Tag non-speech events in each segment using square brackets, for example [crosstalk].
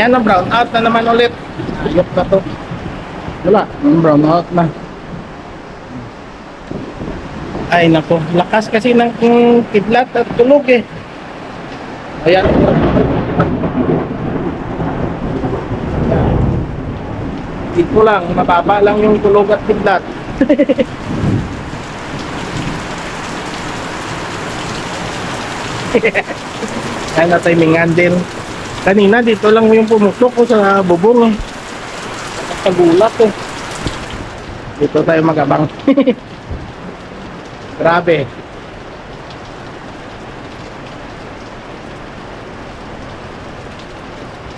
Yan ang brown out na naman ulit. Ayok na to. Wala, ang brown out na. Ay nako, lakas kasi ng mm, kidlat at tulog eh. Ayan. Dito lang, mababa lang yung tulog at kidlat. [laughs] Kaya na timingan din. Kanina dito lang yung pumutok ko sa bubong eh. Pagulat eh. Dito tayo magabang. [laughs] Grabe.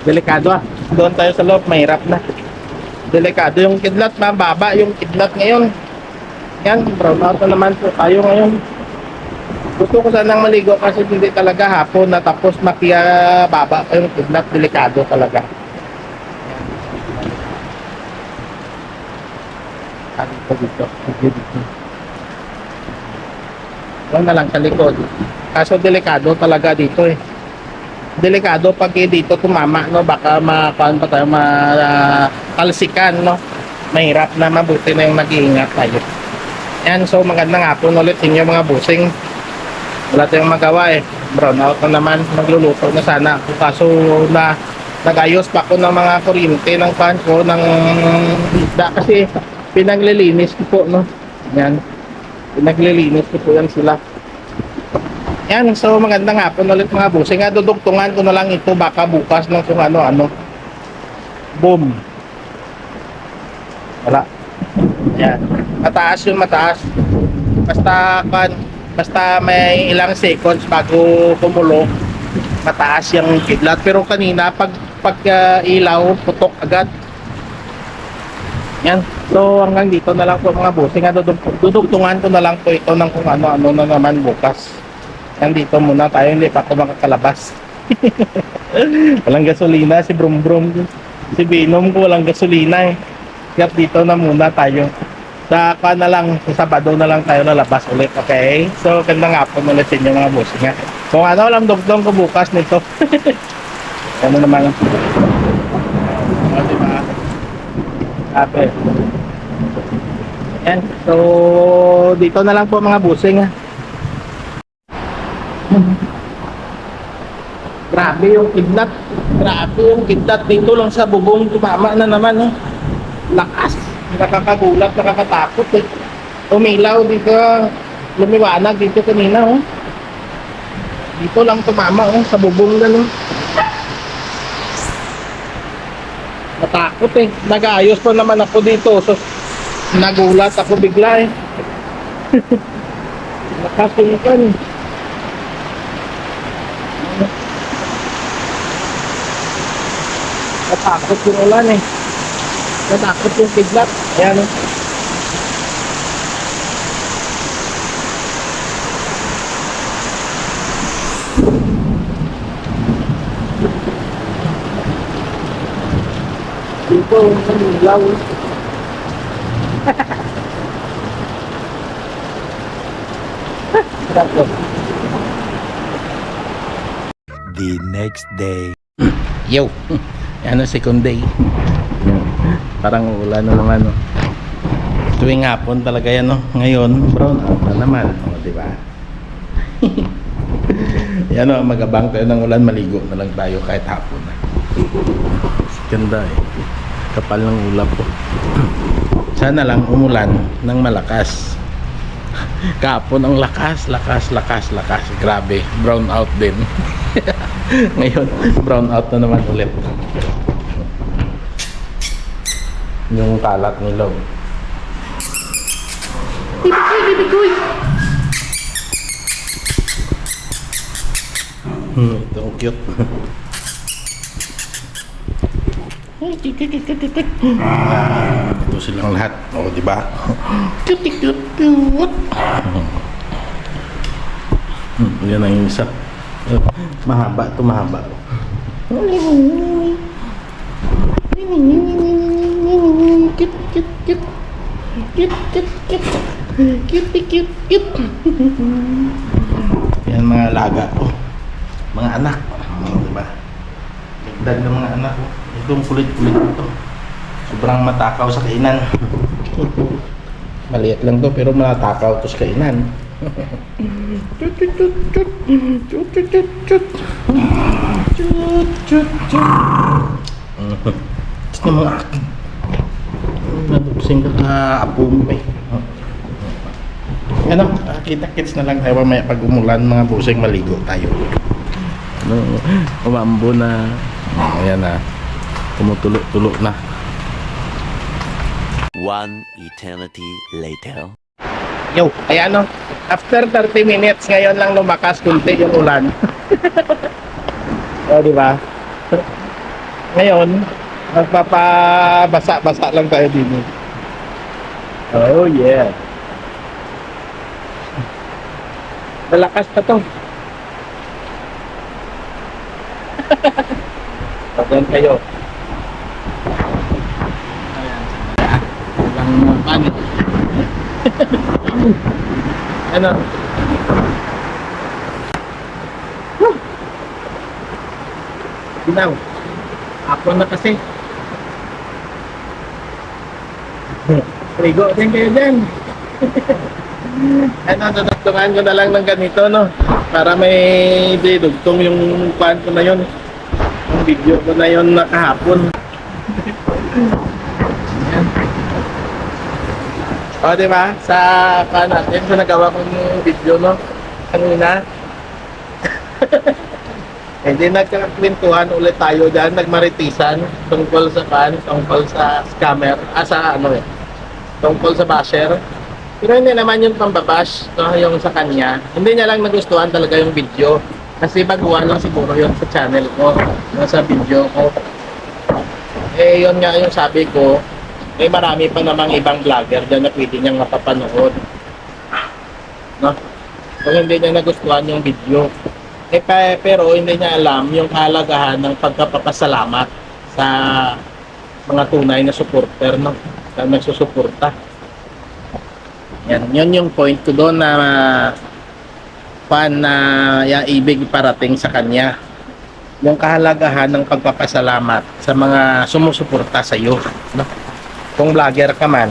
Delikado ah. Doon tayo sa loob, mahirap na. Delikado yung kidlat, mababa yung kidlat ngayon. Yan, brown out na naman po tayo ngayon. Gusto ko sanang maligo kasi hindi talaga hapon na tapos makiyababa pa yung kidlat, delikado talaga. Ano po dito? Dito, na lang sa likod. Kaso delikado talaga dito eh. Delikado pag eh, dito tumama, no? Baka makuhan pa tayo, matalsikan, no? Mahirap na mabuti na yung nag-iingat tayo. Yan, so magandang hapon ulit inyo mga busing. Wala tayong magawa eh. Brown out na naman. Magluluto na sana. Kaso na nagayos pa ako ng mga kuryente ng fan ko ng isda kasi pinaglilinis ko po no. Yan. Pinaglilinis ko po yan sila. Yan, so magandang hapon ulit mga busing. Nga dudugtungan ko na lang ito baka bukas ng kung ano-ano. Boom. Wala. Yan. Mataas yung mataas. Basta kan basta may ilang seconds bago kumulo mataas yung kidlat. Pero kanina pag pag ah, ilaw putok agad. Yan. So hanggang dito na lang po mga bossing. Nga dudug, dudugtungan ko na lang po ito ng kung ano ano na naman bukas. Yan dito muna tayo hindi pa ako makakalabas. [laughs] Walang gasolina si Brum Brum. Si Binom ko walang gasolina eh. Kaya dito na muna tayo sa pa na lang, sa Sabado na lang tayo lalabas ulit, okay? So, ganda nga po ulit sa inyo mga boss nga. Kung ano, alam dugtong ko bukas nito. [laughs] ano naman. O, diba? Sabi. Yan. So, dito na lang po mga busing. [laughs] Grabe yung kidlat. Grabe yung kidlat. Dito lang sa bubong tumama na naman. Oh. Lakas. Nakakagulat, nakakatakot eh. Umilaw dito. Lumiwanag dito kanina oh. Dito lang tumama oh. Sa bubong na oh. Natakot eh. Nag-aayos pa naman ako dito. So, nagulat ako bigla eh. [laughs] Nakasukan eh. Natakot yung ulan eh. Natakot yung kidlat. Ayan oh. Dito, ang ilaw. [laughs] Grabe. the next day. Yo, ano second day. Parang ulan na naman. No? Tuwing hapon talaga yan. No? Ngayon, brown out na naman. O, di ba? [laughs] yan o, magabang tayo ng ulan. Maligo na lang tayo kahit hapon. Ganda eh. Kapal ng ulap po. [clears throat] Sana lang umulan ng malakas. Kahapon ang lakas, lakas, lakas, lakas. Grabe, brown out din. [laughs] Ngayon, brown out na naman ulit. Yung kalat nila. oh. Bibikoy, bibikoy! Hmm, ito cute. [laughs] Ay, cute, cute, cute, cute, cute. Ah, ito silang lahat. O, di ba? Hmm, yan ang isa. Mahaba to mahaba. Cute, cute, cute. Cute, cute, cute. Cute, cute, cute. Yan mga laga ko. Mga anak. O, di ba? Dahil ng mga anak ko. Itong kulit-kulit na to. Sobrang matakaw sa kainan. Maliit lang to pero matakaw to sa kainan. Chut, chut, chut, chut. Chut, chut, chut, chut. Chut, chut, chut. Ng mga akin. Naduksing ka ka apo mo eh. Ano, kita-kits na lang tayo mamaya pag umulan mga busing maligo tayo. Ano, umambo na. Ayan na. Tumutulo-tulo na. One eternity later. Yo, kaya ano, after 30 minutes ngayon lang lumakas kunti yung ulan. [laughs] o, di ba? [laughs] Ngayon, magpapabasa-basa lang tayo dito. Oh, yeah. [laughs] Malakas pa to. Pagyan kayo. Panik. ano? Ginaw. Ako na kasi. Rigo din kayo dyan. [laughs] ano, dadagtungan ko na lang ng ganito, no? Para may didugtong yung pan ko na yun. Yung video ko na yun na kahapon. [laughs] Yan. O, di ba? Sa pan natin, sa nagawa kong video, no? Kanina. [laughs] Hindi nagkakwentuhan ulit tayo dyan, nagmaritisan tungkol sa pan, tungkol sa scammer, ah, sa ano eh, tungkol sa basher. Pero hindi naman yung pambabash, no, yung sa kanya. Hindi niya lang nagustuhan talaga yung video. Kasi baguhan lang siguro yun sa channel ko, no, sa video ko. Eh, yun nga yung sabi ko, may marami pa namang ibang vlogger dyan na pwede niyang mapapanood. No? Kung hindi niya nagustuhan yung video. Eh, pa, pero hindi niya alam yung kahalagahan ng pagkapapasalamat sa mga tunay na supporter, no? Na nagsusuporta. Yan, yun yung point ko doon na fan na ya, ibig parating sa kanya. Yung kahalagahan ng pagpapasalamat sa mga sumusuporta sa iyo, no? Kung vlogger ka man,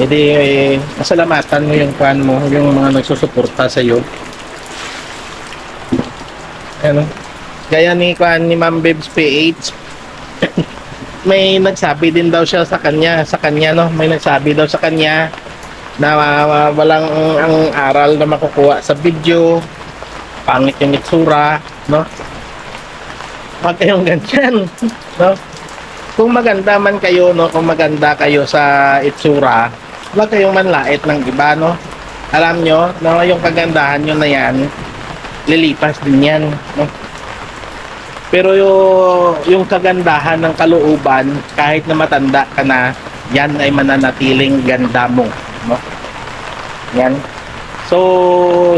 edi eh, pasalamatan mo yung fan mo, yung mga nagsusuporta sa iyo. Ano? Gaya ni Kwan ni Ma'am Bebs PH. [coughs] may nagsabi din daw siya sa kanya, sa kanya no, may nagsabi daw sa kanya na uh, walang ang aral na makukuha sa video. Pangit yung itsura, no? Huwag kayong ganyan, [laughs] no? Kung maganda man kayo, no, kung maganda kayo sa itsura, huwag kayong manlait ng iba, no? Alam nyo, no, yung kagandahan nyo na yan, lilipas din yan, no? Pero yung, yung kagandahan ng kalooban, kahit na matanda ka na, yan ay mananatiling ganda mo, no? Yan. So,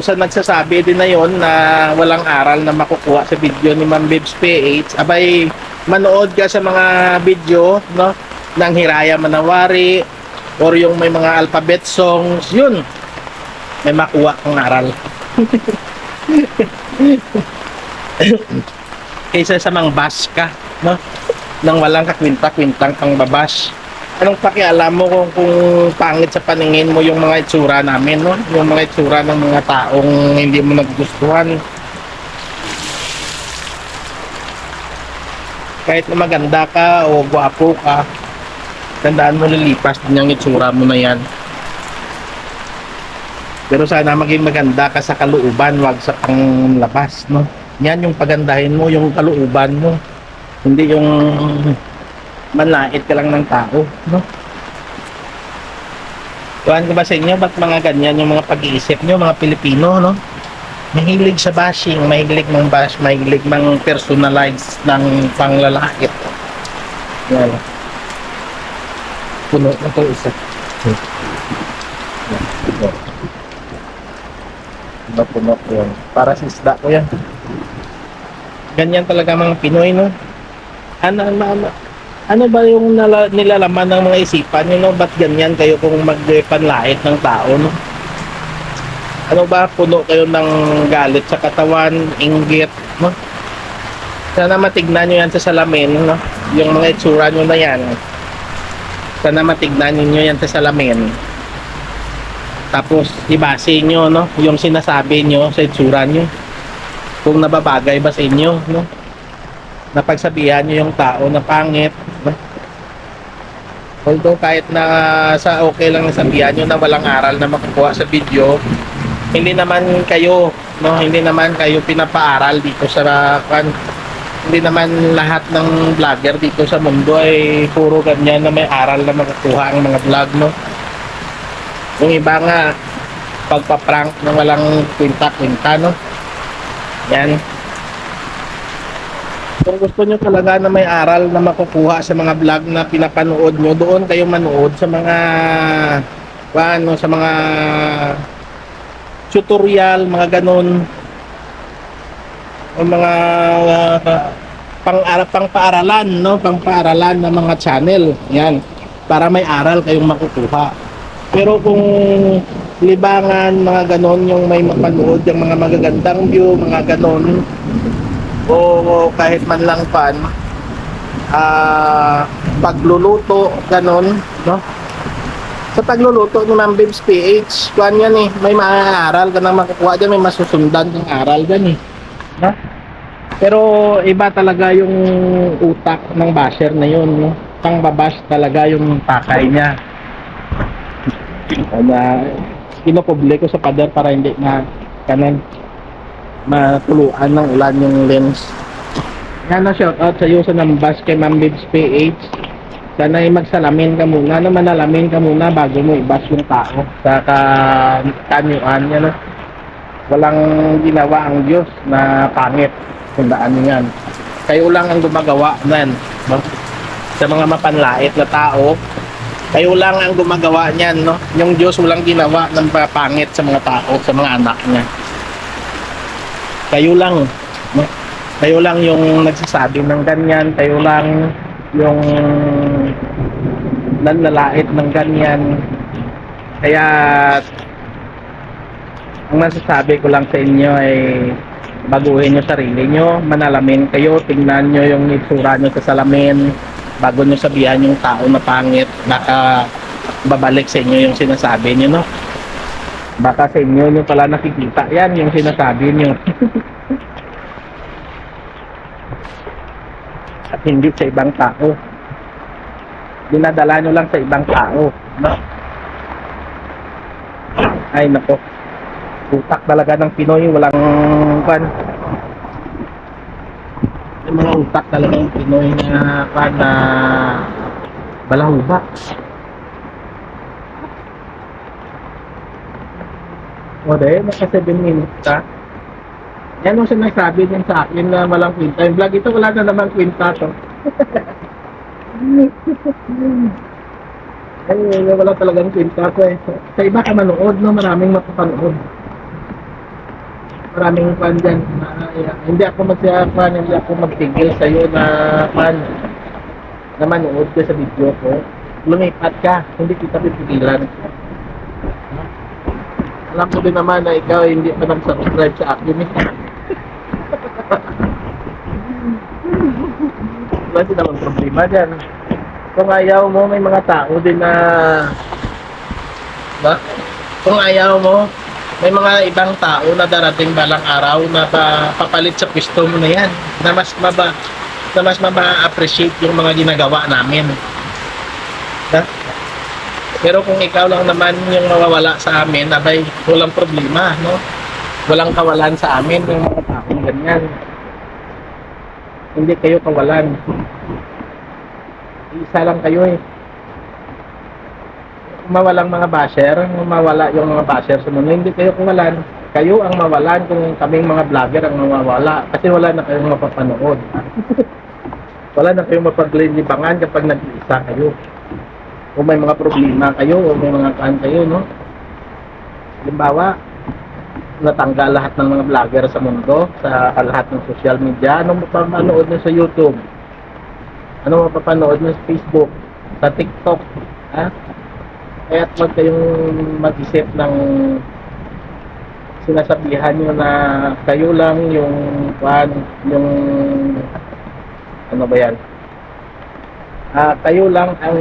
sa nagsasabi din na yon na walang aral na makukuha sa video ni Ma'am Bibs PH, abay, manood ka sa mga video, no? ng Hiraya Manawari, or yung may mga alphabet songs, yun. May makuha kang aral. [laughs] Kaysa sa mang bash ka, no? Nang walang kakwinta-kwintang pang babash. Anong pakialam mo kung, kung pangit sa paningin mo yung mga itsura namin, no? Yung mga itsura ng mga taong hindi mo nagustuhan. Kahit na maganda ka o gwapo ka, tandaan mo lilipas din yung itsura mo na yan. Pero sana maging maganda ka sa kalooban, wag sa panglabas, no? Yan yung pagandahin mo, yung kalooban mo. Hindi yung manlait ka lang ng tao, no? Tuhan ko ba sa inyo, ba't mga ganyan yung mga pag-iisip nyo, mga Pilipino, no? Mahilig sa bashing, mahilig ng bash, mahilig ng personalize ng panglalait. Yan. Puno na to isa. Yan. Yan. Puno ko yan? Para sa isda ko yan. Ganyan talaga mga Pinoy, no? Ano, ano, ano, ano ba yung nilalaman ng mga isipan nyo, no? Ba't ganyan kayo kung magpanlait ng tao, no? Ano ba, puno kayo ng galit sa katawan, inggit, no? Sana matignan nyo yan sa salamin, no? Yung mga itsura nyo na yan. Sana matignan nyo yan sa salamin. Tapos, ibase nyo, no? Yung sinasabi nyo sa itsura nyo. Kung nababagay ba sa inyo, no? Napagsabihan nyo yung tao na pangit, no? Although kahit na sa okay lang na sabihan nyo na walang aral na makukuha sa video, hindi naman kayo, no? Hindi naman kayo pinapaaral dito sa kan hindi naman lahat ng vlogger dito sa mundo ay puro ganyan na may aral na makukuha ang mga vlog, no? Yung iba nga, pagpa-prank na walang kwinta-kwinta, no? Yan. Kung gusto nyo talaga na may aral na makukuha sa mga vlog na pinapanood nyo, doon kayo manood sa mga ano, sa mga tutorial, mga ganun. O mga uh, pang pang paaralan, no? Pang paaralan ng mga channel. Yan. Para may aral kayong makukuha. Pero kung libangan, mga ganon, yung may mapanood, yung mga magagandang view, mga ganon, o kahit man lang pan, ah, pagluluto, ganon, no? Sa pagluluto ni Ma'am Bibs PH, kuhan yan eh, may maaaral ka na makukuha dyan, may masusundan kang aral dyan eh. No? Pero iba talaga yung utak ng basher na yun, no? Pang babash talaga yung pakay niya. Na pinopubliko sa pader para hindi na kanan matuluan ng ulan yung lens. Yan na shout out sa iyo sa nambas kay Ma'am Bibs PH. Sana ay magsalamin ka muna, na manalamin ka muna bago mo ibas yung tao sa ka kanyuan yan. no? Walang ginawa ang Diyos na pangit. Tandaan niyo yan. Kayo lang ang gumagawa nan. Sa mga mapanlait na tao, kayo lang ang gumagawa niyan, no? Yung Diyos walang ginawa ng pangit sa mga tao, sa mga anak niya. Kayo lang, no? Kayo lang yung nagsasabi ng ganyan, kayo lang yung nanlalait ng ganyan. Kaya ang masasabi ko lang sa inyo ay baguhin nyo sarili nyo, manalamin kayo, tingnan nyo yung itsura nyo sa salamin, bago nyo sabihan yung tao na pangit, baka babalik sa inyo yung sinasabi nyo, no? Baka sa inyo nyo pala nakikita yan, yung sinasabi nyo. [laughs] At hindi sa ibang tao. Dinadala nyo lang sa ibang tao, no? Ay, nako. Utak talaga ng Pinoy, walang kan. Yung mga utak talaga ng Pinoy na kan na balahuba. O de, naka 7 minutes ka. Yan yung sinasabi din sa akin na walang kwinta. Yung vlog ito, wala na naman kwinta to. [laughs] Ay, wala talagang kwinta ko eh. Sa iba ka manood, no? Maraming mapapanood. Maraming fan dyan. na- yeah. Hindi ako magsiyapan, hindi ako magtigil sa'yo na fan na manood ka sa video ko. Lumipat ka, hindi kita pipigilan. Alam ko din naman na ikaw hindi pa nag-subscribe sa akin eh. Naman problema dyan. Kung ayaw mo, may mga tao din na... Ba? Kung ayaw mo, may mga ibang tao na darating balang araw na pa, papalit sa pwesto mo na yan. Na mas maba na mas maba-appreciate yung mga ginagawa namin. Ha? Pero kung ikaw lang naman yung mawawala sa amin, abay, walang problema, no? Walang kawalan sa amin yung mga taong ganyan. Hindi kayo kawalan. Isa lang kayo eh. Mawalang mga basher, mawala yung mga basher sa mundo, hindi kayo kawalan. Kayo ang mawalan kung kaming mga vlogger ang mawawala. Kasi wala na kayong mapapanood. [laughs] wala na kayong mapaglilibangan kapag nag-iisa kayo kung may mga problema kayo o may mga kaan kayo, no? Halimbawa, natanggal lahat ng mga vlogger sa mundo, sa lahat ng social media, ano mapapanood nyo sa YouTube? Ano mapapanood nyo sa Facebook? Sa TikTok? Ha? Kaya huwag kayong mag-isip ng sinasabihan nyo na kayo lang yung, kuwan, yung ano ba yan? Ah, kayo lang ang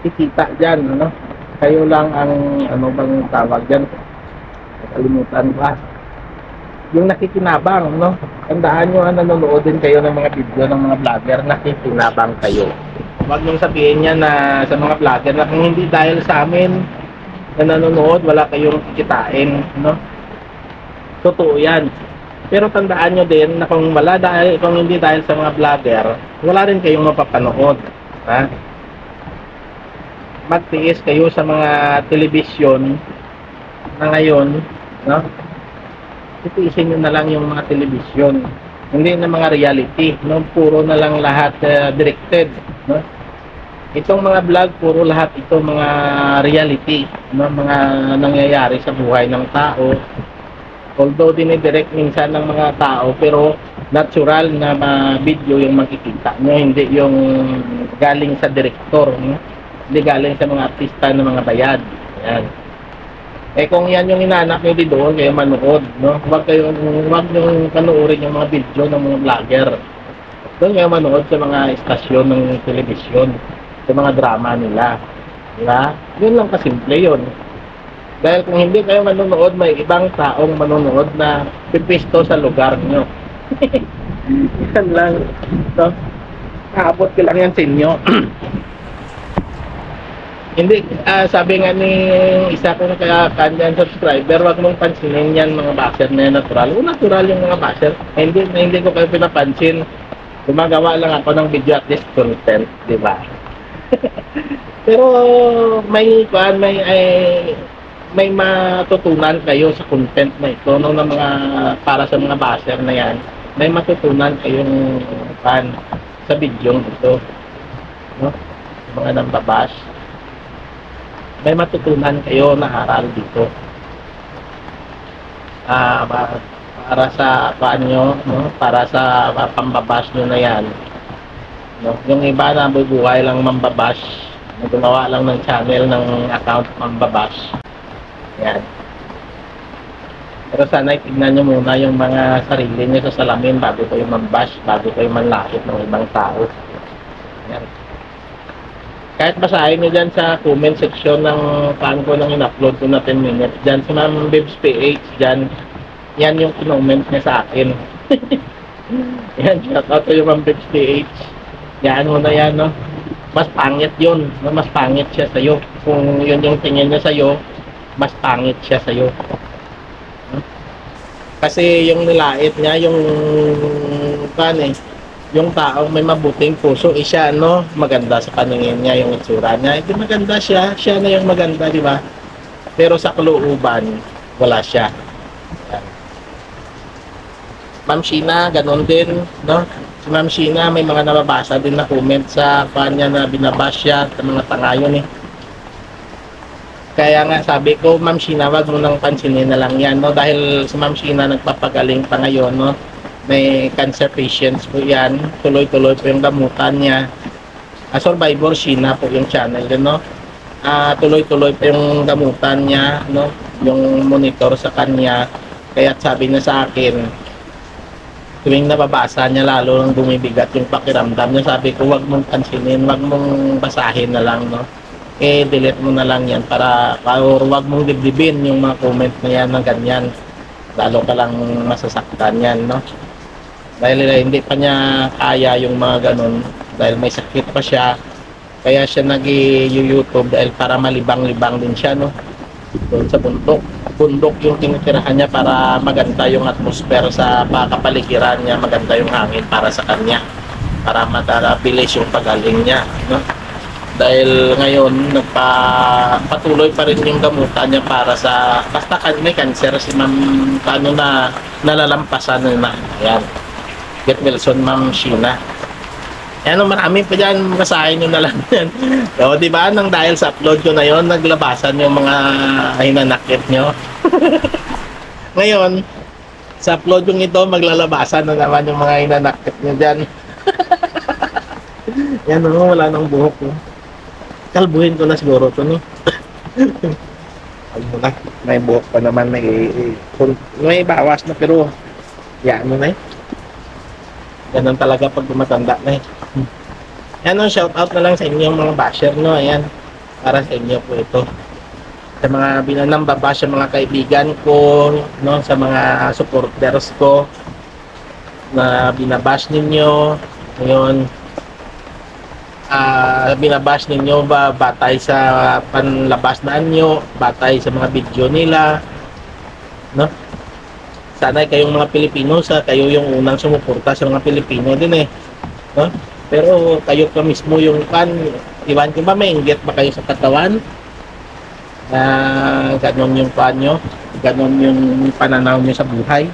kikita dyan, ano? Kayo lang ang, ano bang tawag dyan? Nakalimutan ba? Yung nakikinabang, no? Tandaan nyo, ah, nanonood din kayo ng mga video ng mga vlogger, nakikinabang kayo. Huwag nyo sabihin niya na sa mga vlogger na kung hindi dahil sa amin na nanonood, wala kayong kikitain, no? Totoo yan. Pero tandaan nyo din na kung wala dahil, kung hindi dahil sa mga vlogger, wala rin kayong mapapanood. Ha? Magtiis kayo sa mga telebisyon na ngayon, no? Itiisin nyo na lang yung mga telebisyon. Hindi na mga reality, no? Puro na lang lahat uh, directed, no? Itong mga vlog, puro lahat ito mga reality, no? mga nangyayari sa buhay ng tao, although dinidirect minsan ng mga tao pero natural na ma- video yung makikita nyo hindi yung galing sa director no? Hindi galing sa mga artista ng mga bayad. Yan. Eh kung yan yung inanak nyo di doon kayo manood no? Wag kayo wag nyo panoorin yung mga video ng mga vlogger. Doon kayo manood sa mga istasyon ng telebisyon sa mga drama nila. Di ba? Yun lang kasimple yun. Dahil kung hindi kayo manonood, may ibang taong manonood na pipisto sa lugar nyo. [laughs] yan lang. So, naabot ko lang yan sa inyo. [clears throat] hindi, ah, sabi nga ni isa kong kaya kanyan subscriber, wag mong pansinin yan mga basher na yan natural. O natural yung mga basher. Eh, hindi, hindi ko kayo pinapansin. Gumagawa lang ako ng video at least content, di ba? [laughs] Pero may kuan may ay, may matutunan kayo sa content na ito no ng mga para sa mga basher na yan. May matutunan kayong kuan sa video ito. No? Mga nambabash. May matutunan kayo na aral dito. Ah, pa- para sa kuan nyo, no? Para sa uh, pambabash nyo na yan. No? Yung iba na bubuhay lang mambabash, gumawa lang ng channel ng account mambabash. Yan. Pero sana tignan nyo muna yung mga sarili nyo sa salamin bago kayo mambash, bago kayo manlakit ng ibang tao. Yan. Kahit basahin nyo dyan sa comment section ng fan ko nang in-upload ko na 10 minutes, dyan si Ma'am Bibs PH, dyan, yan yung comment niya sa akin. [laughs] yan, shout out to yung Ma'am Bibs PH. Yan mo na yan, no? Mas pangit yun. Mas pangit siya sa'yo. Kung yun yung tingin niya sa'yo, mas pangit siya sa'yo. Kasi yung nilait niya, yung kan eh, yung taong may mabuting puso, eh siya, no, maganda sa paningin niya, yung itsura niya. Hindi maganda siya, siya na yung maganda, di ba? Pero sa kalooban, wala siya. Yan. Ma'am Sheena, ganun din, no? Si Ma'am Sheena, may mga nababasa din na comment sa kanya na binabash siya sa mga tangayon eh. Kaya nga sabi ko, Ma'am Sheena, wag mo nang pansinin na lang yan, no? Dahil si Ma'am Sheena nagpapagaling pa ngayon, no? May cancer patients po yan. Tuloy-tuloy po yung gamutan niya. Ah, Survivor Sheena po yung channel no? Ah, tuloy-tuloy po yung gamutan niya, no? Yung monitor sa kanya. Kaya sabi niya sa akin, tuwing nababasa niya lalo nang bumibigat yung pakiramdam niya sabi ko wag mong pansinin wag mong basahin na lang no eh delete mo na lang yan para or wag mong dibdibin yung mga comment na yan ng ganyan lalo ka lang masasaktan yan no dahil eh, hindi pa niya kaya yung mga ganun dahil may sakit pa siya kaya siya nag youtube dahil para malibang-libang din siya no doon sa bundok bundok yung tinitirahan niya para maganda yung atmosphere sa kapaligiran niya, maganda yung hangin para sa kanya, para matabilis yung pagaling niya, no? Dahil ngayon, nagpa, patuloy pa rin yung gamutan niya para sa, basta kan may cancer si ma'am, ano na, nalalampasan na, yan. Get Wilson, ma'am Sheena. Yan, marami pa dyan, basahin nyo na lang [laughs] yan. O, di ba, nang dahil sa upload ko na yon naglabasan yung mga hinanakit nyo. [laughs] Ngayon, sa upload yung ito, maglalabasan na naman yung mga hinanakit nyo dyan. [laughs] yan, o, wala nang buhok. No? Kalbuhin ko na siguro to, no? Huwag mo na, may buhok pa naman, may, may bawas na, pero, yan mo na eh. Ganun talaga pag tumatanda na eh. Ano, shout out na lang sa inyong mga basher, no? Ayan. Para sa inyo po ito. Sa mga binanang babash, sa mga kaibigan ko, no? Sa mga supporters ko na binabash ninyo. Ngayon, ah binabash ninyo ba batay sa panlabas na anyo, batay sa mga video nila, no? Sana kayong mga Pilipino sa kayo yung unang sumuporta sa mga Pilipino din eh, no? Pero kayo pa mismo yung kan, iwan ko ba may inggit ba kayo sa katawan? Na ganon yung pan nyo, ganon yung pananaw nyo sa buhay.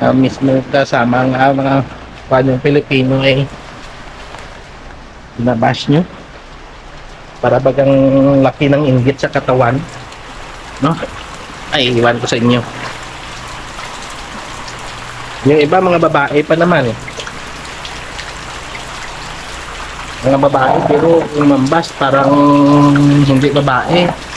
Ah, mismo kasama ang ah, mga pan yung Pilipino eh. Binabash nyo? Para bagang laki ng inggit sa katawan? No? Ay iwan ko sa inyo yung iba mga babae pa naman eh mga babae pero yung mambas parang hindi babae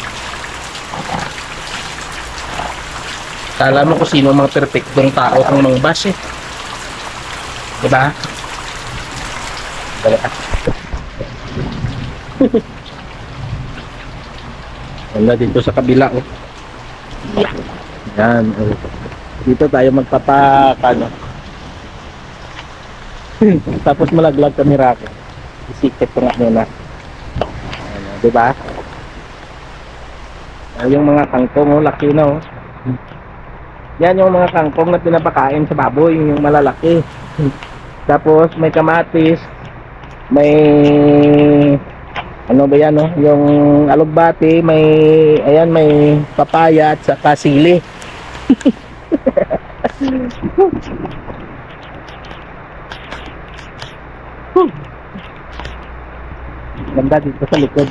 Kala mo kung sino ang mga perfectong tao kung mangbas eh. Diba? Dali ah. [laughs] Wala dito sa kabila oh. Yan. Oh. Dito tayo magpapakano. [clears throat] Tapos malaglag kami rako. Isikip ko nga muna. Ano, ba? Ah, yung mga kangkong oh, laki na oh. Yan yung mga kangkong na pinapakain sa baboy, yung malalaki. [clears throat] Tapos may kamatis, may ano ba yan no? Yung alugbati, may ayan may papaya at saka sili. [laughs] Ganda dito sa likod.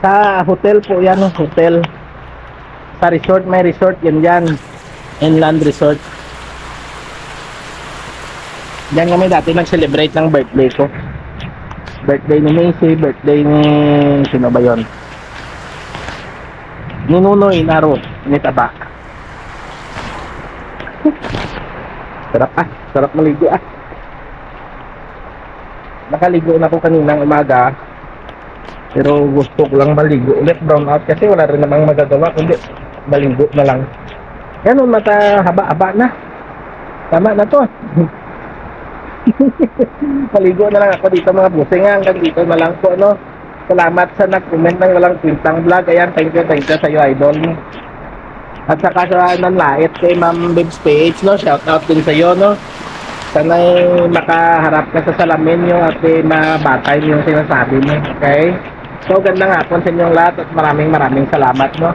Sa hotel po yan, hotel. Sa resort, may resort yan dyan. Inland Resort. Diyan kami dati nag-celebrate ng birthday ko. Birthday ni Macy, birthday ni... Sino ba yun? Ni Nunoy Naro, ni Taba. Sarap ah, sarap maligo ah. Nakaligo na ako kaninang umaga. Pero gusto ko lang maligo ulit brown out kasi wala rin namang magagawa kundi maligo na lang. Ganun mata haba-haba na. Tama na to. [laughs] Maligo na lang ako dito mga busing hanggang dito na lang po no. Salamat sa nag-comment ng walang kwintang vlog. Ayan, thank you, thank you sa iyo idol. At saka sa nanlait kay Ma'am Bibs Page, no? Shout out din sa iyo, no? Sana'y makaharap ka sa salamin yung at mabatay yung sinasabi mo, okay? So, ganda nga po sa inyong lahat at maraming maraming salamat, no?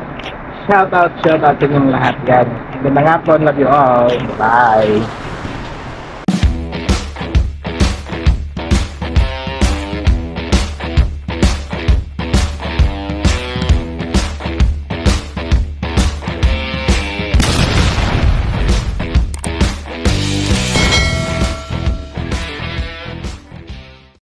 Shout out, shout out sa inyong lahat, God. Ganda nga po, love you all. Bye.